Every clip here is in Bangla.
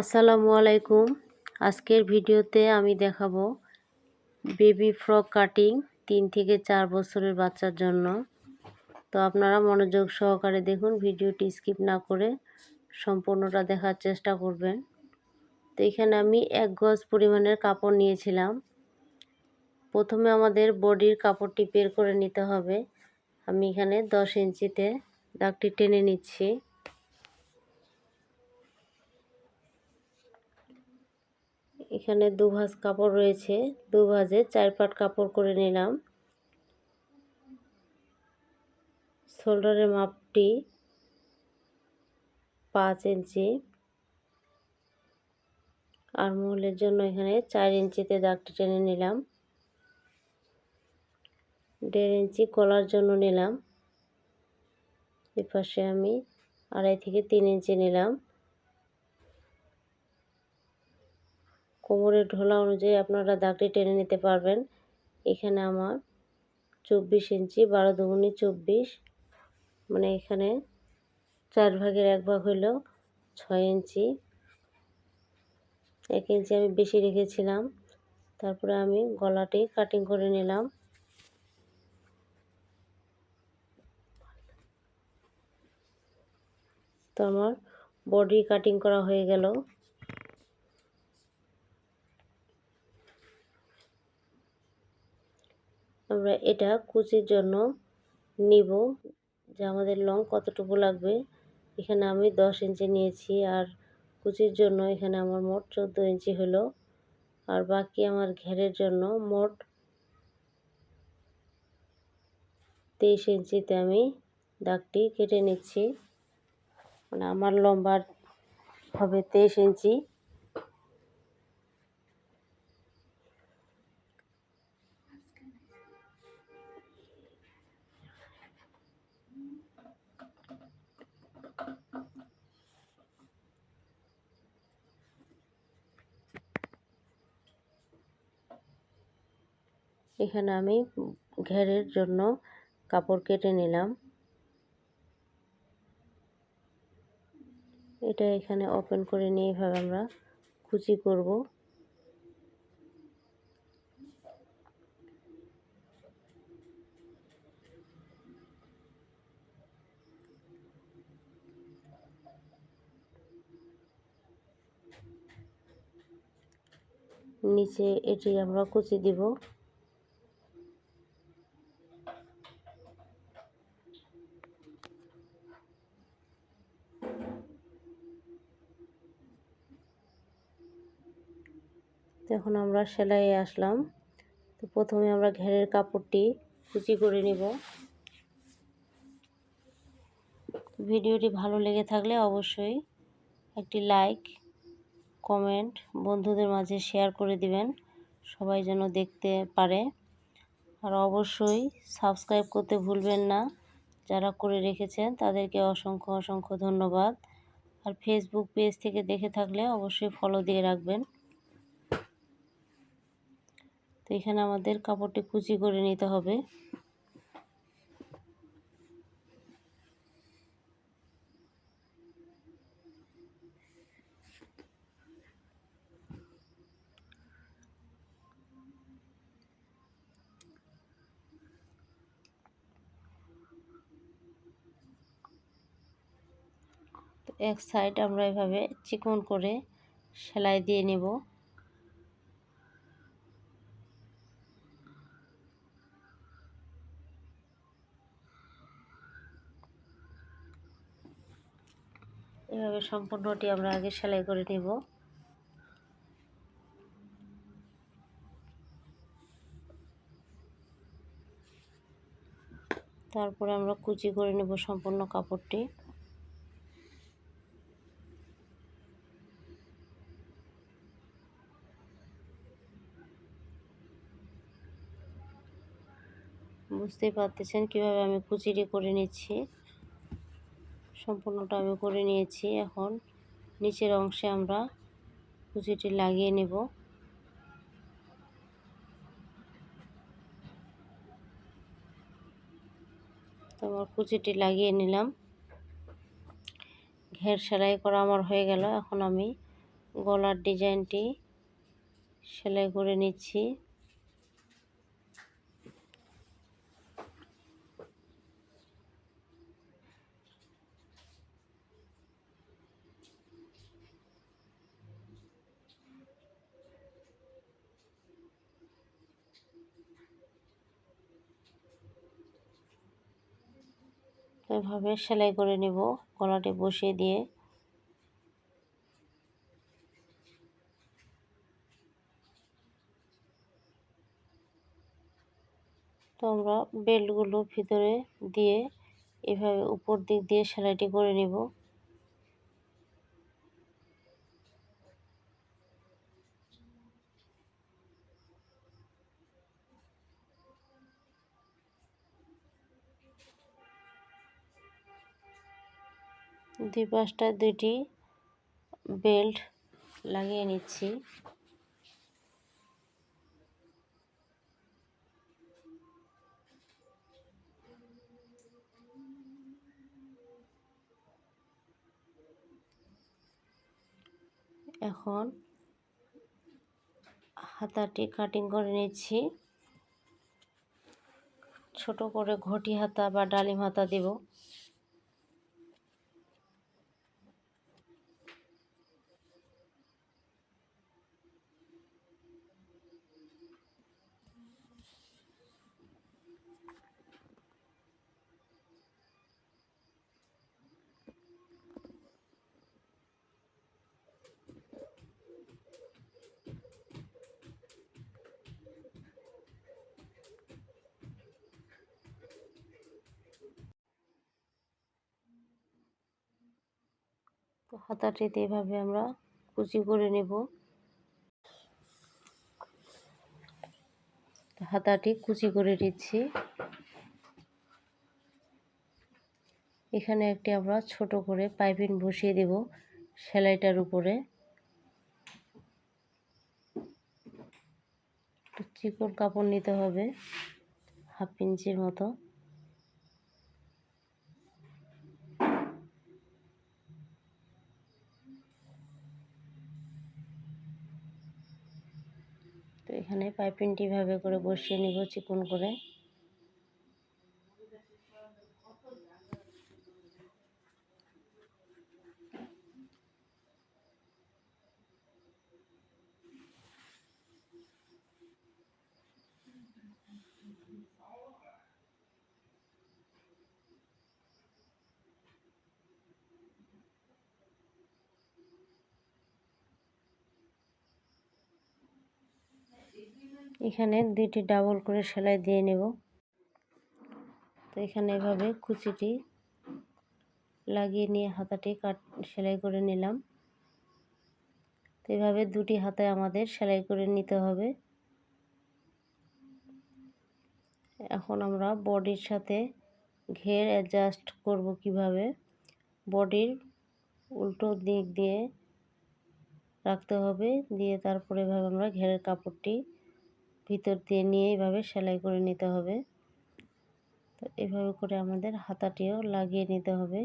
আসসালামু আলাইকুম। আজকের ভিডিওতে আমি দেখাবো বেবি ফ্রক কাটিং তিন থেকে চার বছরের বাচ্চার জন্য। তো আপনারা মনোযোগ সহকারে দেখুন, ভিডিওটি স্কিপ না করে সম্পূর্ণটা দেখার চেষ্টা করবেন। তো এখানে আমি এক গজ পরিমাণের কাপড় নিয়েছিলাম। প্রথমে আমাদের বডির কাপড়টি বের করে নিতে হবে। আমি এখানে দশ ইঞ্চিতে দাগটি টেনে নিচ্ছি। এখানে দু ভাঁজ কাপড় রয়েছে। দু ভাঁজে চার পাট কাপড় করে নিলাম। শোল্ডারের মাপটি পাঁচ ইঞ্চি। আর মহলের জন্য এখানে চার ইঞ্চিতে দাগটি টেনে নিলাম। দেড় ইঞ্চি কলার জন্য নিলাম। এপাশে আমি আড়াই থেকে তিন ইঞ্চি নিলাম। কোমরের ঢোলা অনুযায়ী আপনারা দাগটি টেনে নিতে পারবেন। এখানে আমার চব্বিশ ইঞ্চি, বারো দুগুনি চব্বিশ। মানে এখানে চার ভাগের এক ভাগ হলো ছয় ইঞ্চি। এক ইঞ্চি আমি বেশি রেখেছিলাম। তারপরে আমি গলাটি কাটিং করে নিলাম। তো আমার বডি কাটিং করা হয়ে গেল। আমরা এটা কুচির জন্য নিব যে আমাদের লং কতটুকু লাগবে। এখানে আমি দশ ইঞ্চি নিয়েছি আর কুচির জন্য এখানে আমার মোট চোদ্দ ইঞ্চি হলো। আর বাকি আমার ঘেরের জন্য মোট তেইশ ইঞ্চিতে আমি দাগটি কেটে নিচ্ছি। মানে আমার লম্বার হবে তেইশ ইঞ্চি। এখানে আমি ঘেরের জন্য কাপড় কেটে নিলাম। এটা এখানে ওপেন করে নিয়ে এভাবে আমরা কুচি করব। নিচে এটি আমরা কুচি দিব। এখন আমরা সেলাইয়ে আসলাম। তো প্রথমে আমরা ঘেরের কাপড়টি কুচি করে নিব। ভিডিওটি ভালো লেগে থাকলে অবশ্যই একটি লাইক, কমেন্ট, বন্ধুদের মাঝে শেয়ার করে দিবেন। সবাই যেন দেখতে পারে। আর অবশ্যই সাবস্ক্রাইব করতে ভুলবেন না। যারা করে রেখেছেন তাদেরকে অসংখ্য অসংখ্য ধন্যবাদ। আর ফেসবুক পেজ থেকে দেখে থাকলে অবশ্যই ফলো দিয়ে রাখবেন। তো এখানে আমাদের কাপড়টি কুচি করে নিতে হবে। এক সাইড আমরা এভাবে চিকন করে সেলাই দিয়ে নেব। এভাবে সম্পূর্ণটি আমরা আগে সেলাই করে নেব। তারপরে আমরা কুচি করে নেব সম্পূর্ণ কাপড়টি। বুঝতেই পারতেছেন কীভাবে আমি কুচিটি করে নিচ্ছি। সম্পূর্ণটা আমি করে নিয়েছি। এখন নিচের অংশে আমরা কুচিটি লাগিয়ে নেব। আমার কুচিটি লাগিয়ে নিলাম। ঘের সেলাই করা আমার হয়ে গেল। এখন আমি গলার ডিজাইনটি সেলাই করে নিচ্ছি। এভাবে সেলাই করে নেব, গলাটি বসিয়ে দিয়ে। তো আমরা বেল্টগুলো ভিতরে দিয়ে এভাবে উপর দিক দিয়ে সেলাইটি করে নিব। দুই পাশটা দুইটি বেল্ট লাগিয়ে নিচ্ছি। এখন হাতাটি কাটিং করে নিচ্ছি। ছোট করে ঘটি হাতা বা ডালিম হাতা দেব। তো হাতাটিতে এভাবে আমরা কুচি করে নেব। হাতাটি কুচি করে দিচ্ছি এখানে একটি আমরা ছোট করে পাইপিং বসিয়ে দেব সেলাইটার উপরে। চিকন কাপড় নিতে হবে, হাফ ইঞ্চির মতো। তো এখানে পাইপিংটি ভাবে করে বসিয়ে নিব চিকন করে। এখানে দুইটি ডাবল করে সেলাই দিয়ে নেব। তো এখানে এভাবে কুচিটি লাগিয়ে নিয়ে হাতাটি কাট, সেলাই করে নিলাম। তো এভাবে দুটি হাতায় আমাদের সেলাই করে নিতে হবে। এখন আমরা বডির সাথে ঘের অ্যাডজাস্ট করব কীভাবে? বডির উল্টো দিক দিয়ে রাখতে হবে, দিয়ে তারপরে এভাবে আমরা ঘেরের কাপড়টি ভিতর দিয়ে নিয়ে এইভাবে সেলাই করে নিতে হবে। তো এভাবে করে আমাদের হাতাটিও লাগিয়ে নিতে হবে।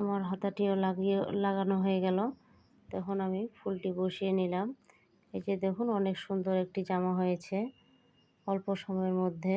আমার হাতাটিও লাগিয়ে, লাগানো হয়ে গেল। তখন আমি ফুলটি বসিয়ে নিলাম। এই যে দেখুন, অনেক সুন্দর একটি জামা হয়েছে অল্প সময়ের মধ্যে।